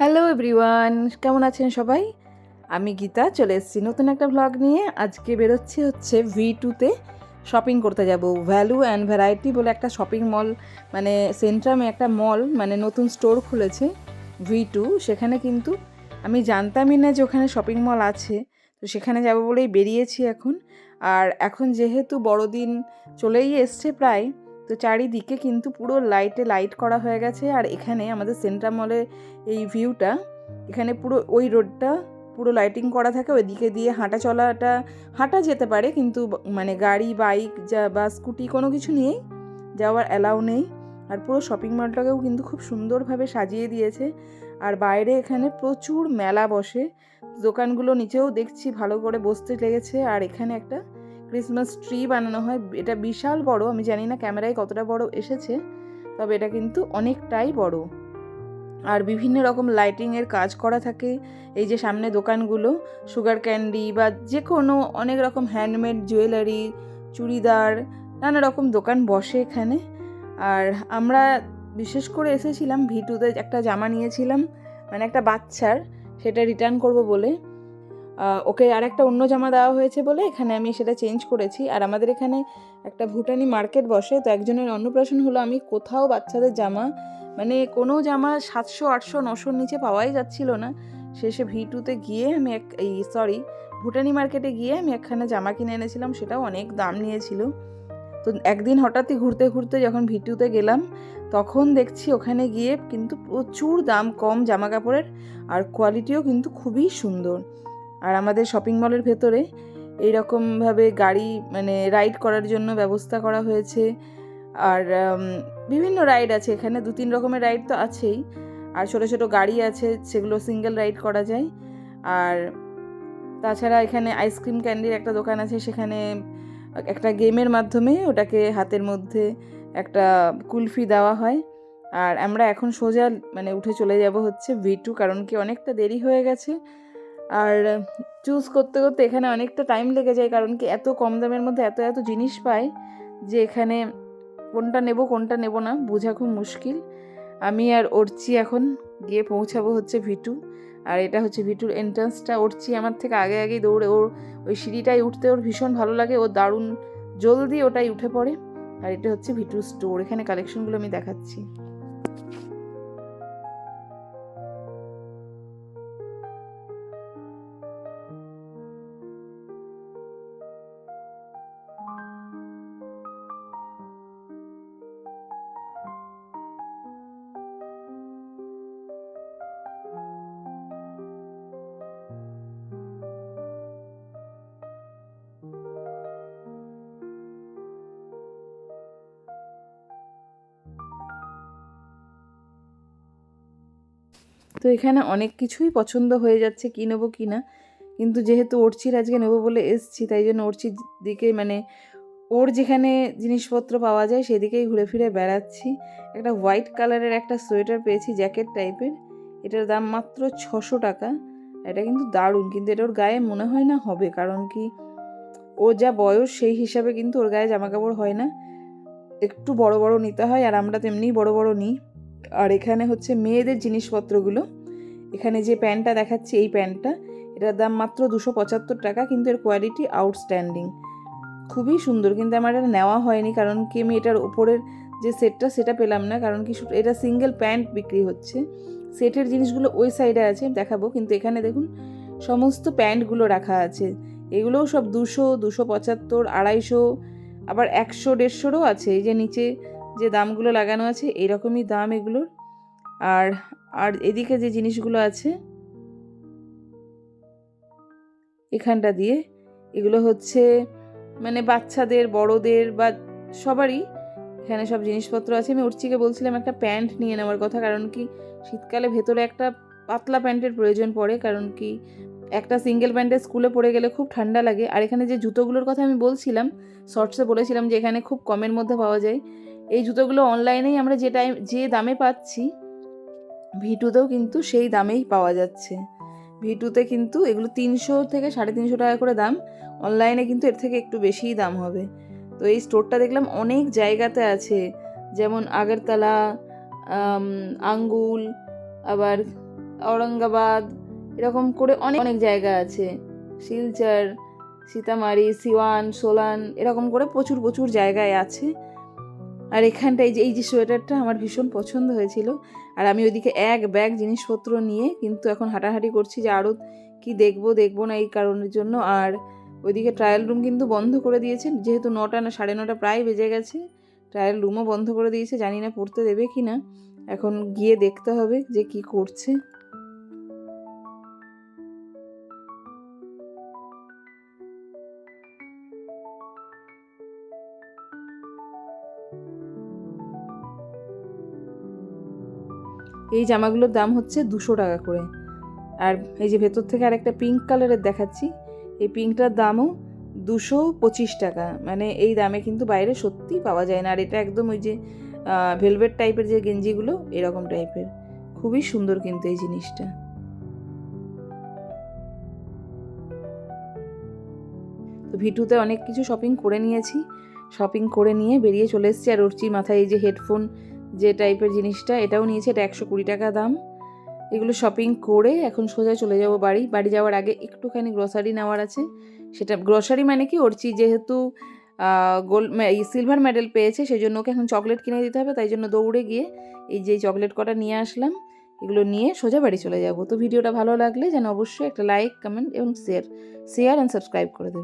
Everyone কেমন আছেন সবাই? আমি গীতা, চলে এসেছি নতুন একটা ভ্লগ নিয়ে। আজকে বেরোচ্ছি হচ্ছে ভি টুতে শপিং করতে যাব। ভ্যালু অ্যান্ড ভ্যারাইটি বলে একটা শপিং মল মানে সেন্ট্রামে একটা মল মানে নতুন স্টোর খুলেছে ভি টু সেখানে কিন্তু আমি জানতামই না যে ওখানে শপিং মল আছে। তো সেখানে যাব বলেই বেরিয়েছি এখন। আর এখন যেহেতু বড়দিন চলেই এসছে প্রায় তো চারিদিকে কিন্তু পুরো লাইটে লাইট করা হয়ে গেছে আর এখানে আমাদের সেন্ট্রাম মলের এই ভিউটা এখানে পুরো ওই রোডটা পুরো লাইটিং করা থাকে, ওইদিকে দিয়ে হাঁটা চলাটা, হাঁটা যেতে পারে কিন্তু মানে গাড়ি বাইক যা বা স্কুটি কোনো কিছু নিয়েই যাওয়ার অ্যালাউ নেই। আর পুরো শপিং মলটাকেও কিন্তু খুব সুন্দরভাবে সাজিয়ে দিয়েছে। আর বাইরে এখানে প্রচুর মেলা বসে। দোকানগুলো নিচেও দেখছি ভালো করে বসতে লেগেছে। আর এখানে একটা ক্রিসমাস ট্রি বানানো হয়। এটা বিশাল বড়, আমি জানি না ক্যামেরায় কতটা বড় এসেছে, তবে এটা কিন্তু অনেকটাই বড়। আর বিভিন্ন রকম লাইটিংয়ের কাজ করা থাকে, এই যে সামনে দোকানগুলো সুগার ক্যান্ডি বা যে কোনো অনেক রকম হ্যান্ডমেড জুয়েলারি চুড়িদার, নানা রকম দোকান বসে এখানে। আর আমরা বিশেষ করে এসেছিলাম, ভিটুতে একটা জামা নিয়েছিলাম মানে একটা বাচ্চার, সেটা রিটার্ন করব বলে। ওকে আর একটা অন্য জামা দেওয়া হয়েছে বলে এখানে আমি সেটা চেঞ্জ করেছি। আর আমাদের এখানে একটা ভুটানি মার্কেট বসে, তো একজনের অন্নপ্রাশন হলো আমি, কোথাও বাচ্চাদের জামা মানে কোনো জামা সাতশো, আটশো, নশোর নিচে পাওয়াই যাচ্ছিল না। শেষে ভি টুতে গিয়ে আমি এক, এই সরি ভুটানি মার্কেটে গিয়ে আমি একখানা জামা কিনে এনেছিলাম, সেটাও অনেক দাম নিয়েছিল। তো একদিন হঠাৎই ঘুরতে ঘুরতে যখন ভিটুতে গেলাম, তখন দেখছি ওখানে গিয়ে কিন্তু প্রচুর দাম কম জামা কাপড়ের আর কোয়ালিটিও কিন্তু খুবই সুন্দর। আর আমাদের শপিং মলের ভেতরে এইরকমভাবে গাড়ি মানে রাইড করার জন্য ব্যবস্থা করা হয়েছে। আর বিভিন্ন রাইড আছে, এখানে দু তিন রকমের রাইড তো আছেই। আর ছোটো ছোটো গাড়ি আছে, সেগুলো সিঙ্গেল রাইড করা যায়। আর তাছাড়া এখানে আইসক্রিম ক্যান্ডির একটা দোকান আছে, সেখানে একটা গেমের মাধ্যমে ওটাকে হাতের মধ্যে একটা কুলফি দেওয়া হয়। আর আমরা এখন সোজা মানে উঠে চলে যাব হচ্ছে ভি টু কারণ কি অনেকটা দেরি হয়ে গেছে। আর চুজ করতে করতে এখানে অনেকটা টাইম লেগে যায়, কারণ কি এত কম দামের মধ্যে এত এত জিনিস পাই যে এখানে কোনটা নেব কোনটা নেব না, বোঝা খুব মুশকিল। আমি আর অর্চি এখন গিয়ে পৌঁছাবো হচ্ছে ভিটু। আর এটা হচ্ছে ভিটুর এন্ট্রান্সটা অর্চি আমার থেকে আগে আগেই দৌড়ে, ওর ওই সিঁড়িটাই উঠতে ওর ভীষণ ভালো লাগে, ও দারুণ জলদি ওটাই উঠে পড়ে। আর এটা হচ্ছে ভিটু স্টোর এখানে কালেকশনগুলো আমি দেখাচ্ছি। তো এখানে অনেক কিছুই পছন্দ হয়ে যাচ্ছে, কী নেব, কী না। কিন্তু যেহেতু ওরচির আজকে নেব বলে এসছি, তাই জন্য ওরচির দিকে মানে ওর যেখানে জিনিসপত্র পাওয়া যায় সেদিকেই ঘুরে ফিরে বেড়াচ্ছি। একটা হোয়াইট কালারের একটা সোয়েটার পেয়েছি, জ্যাকেট টাইপের। এটার দাম মাত্র ছশো টাকা। এটা কিন্তু দারুণ, কিন্তু এটা ওর গায়ে মনে হয় না হবে, কারণ কি ও যা বয়স সেই হিসাবে কিন্তু ওর গায়ে জামা কাপড় হয় না। একটু বড় বড় নিতে হয় আর আমরা তেমনিই বড় বড় নিই। আর এখানে হচ্ছে মেয়েদের জিনিসপত্রগুলো। এখানে যে প্যান্টটা দেখাচ্ছি, এই প্যান্টটা, এটার দাম মাত্র দুশো পঁচাত্তর টাকা, কিন্তু এর কোয়ালিটি আউটস্ট্যান্ডিং খুবই সুন্দর, কিন্তু আমার এটা নেওয়া হয়নি, কারণ কি আমি এটার উপরের যে সেটটা, সেটা পেলাম না, কারণ কি এটা সিঙ্গেল প্যান্ট বিক্রি হচ্ছে। সেটের জিনিসগুলো ওই সাইডে আছে দেখাবো, কিন্তু এখানে দেখুন, সমস্ত প্যান্টগুলো রাখা আছে। এগুলোও সব দুশো দুশো পঁচাত্তর, আড়াইশো আবার একশো, দেড়শোরও আছে। এই যে নিচে যে দামগুলো লাগানো আছে এইরকমই দাম এগুলোর। আর আর এদিকে যে জিনিসগুলো আছে, এখানটা দিয়ে, এগুলো হচ্ছে মানে বাচ্চাদের, বড়দের বা সবারই এখানে সব জিনিসপত্র আছে। আমি উর্চিকে বলছিলাম একটা প্যান্ট নিয়ে নেওয়ার কথা, কারণ কি শীতকালে ভেতরে একটা পাতলা প্যান্টের প্রয়োজন পড়ে, কারণ কি একটা সিঙ্গেল প্যান্টে স্কুলে পড়ে গেলে খুব ঠান্ডা লাগে। আর এখানে যে জুতোগুলোর কথা আমি বলছিলাম শর্টসে বলেছিলাম যে এখানে খুব কমের মধ্যে পাওয়া যায়। এই জুতোগুলো অনলাইনেই আমরা যে টাইম যে দামে পাচ্ছি ভিটুতেও কিন্তু সেই দামেই পাওয়া যাচ্ছে। ভিটুতে কিন্তু এগুলো তিনশো থেকে সাড়ে তিনশো টাকা করে দাম। অনলাইনে কিন্তু এর থেকে একটু বেশিই দাম হবে। তো এই স্টোরটা দেখলাম অনেক জায়গাতে আছে। যেমন আগরতলা আঙ্গুল, আবার ঔরঙ্গাবাদ এরকম করে অনেক অনেক জায়গা আছে। শিলচর, সীতামারি, সিওয়ান, সোলান, এরকম করে প্রচুর প্রচুর জায়গায় আছে। আর এখানটায় যে, এই যে সোয়েটারটা আমার ভীষণ পছন্দ হয়েছিল। আর আমি ওইদিকে এক ব্যাগ জিনিসপত্র নিয়ে কিন্তু এখন হাঁটাহাঁটি করছি যে আরও কি দেখব দেখব না এই কারণের জন্য। আর ওইদিকে ট্রায়াল রুম কিন্তু বন্ধ করে দিয়েছে। যেহেতু নটা না, সাড়ে নটা প্রায় বেজে গেছে, ট্রায়াল রুমও বন্ধ করে দিয়েছে। জানি না পড়তে দেবে কি না এখন গিয়ে দেখতে হবে যে কি করছে। এই জামাগুলোর দাম হচ্ছে দুশো টাকা করে। আর এই যে ভেতর থেকে আরেকটা পিঙ্ক কালারের দেখাচ্ছি, এই পিঙ্কটার দামও দুশো পঁচিশ টাকা। মানে এই দামে কিন্তু বাইরে সত্যি পাওয়া যায় না। আর এটা একদম ওই যে ভেলভেট টাইপের যে গেঞ্জিগুলো, এরকম টাইপের খুবই সুন্দর কিন্তু এই জিনিসটা। তো ভিটুতে অনেক কিছু শপিং করে নিয়েছি। শপিং করে নিয়ে বেরিয়ে চলে এসেছি। আর ওরচির মাথায় এই যে হেডফোন যে টাইপের জিনিসটা, এটাও নিয়েছি, এটা একশো কুড়ি টাকা দাম। এগুলো শপিং করে এখন সোজা চলে যাব বাড়ি। বাড়ি যাওয়ার আগে একটুখানি গ্রসারি নেওয়ার আছে। সেটা গ্রসারি মানে কি ওরচি যেহেতু গোল্ড এই সিলভার মেডেল পেয়েছে সেই জন্য ওকে এখন চকলেট কিনে দিতে হবে, তাই জন্য দৌড়ে গিয়ে এই যে চকলেট কটা নিয়ে আসলাম, এগুলো নিয়ে সোজা বাড়ি চলে যাব। তো ভিডিওটা ভালো লাগলে যেন অবশ্যই একটা লাইক কমেন্ট এবং শেয়ার শেয়ার অ্যান্ড সাবস্ক্রাইব করে দেবে।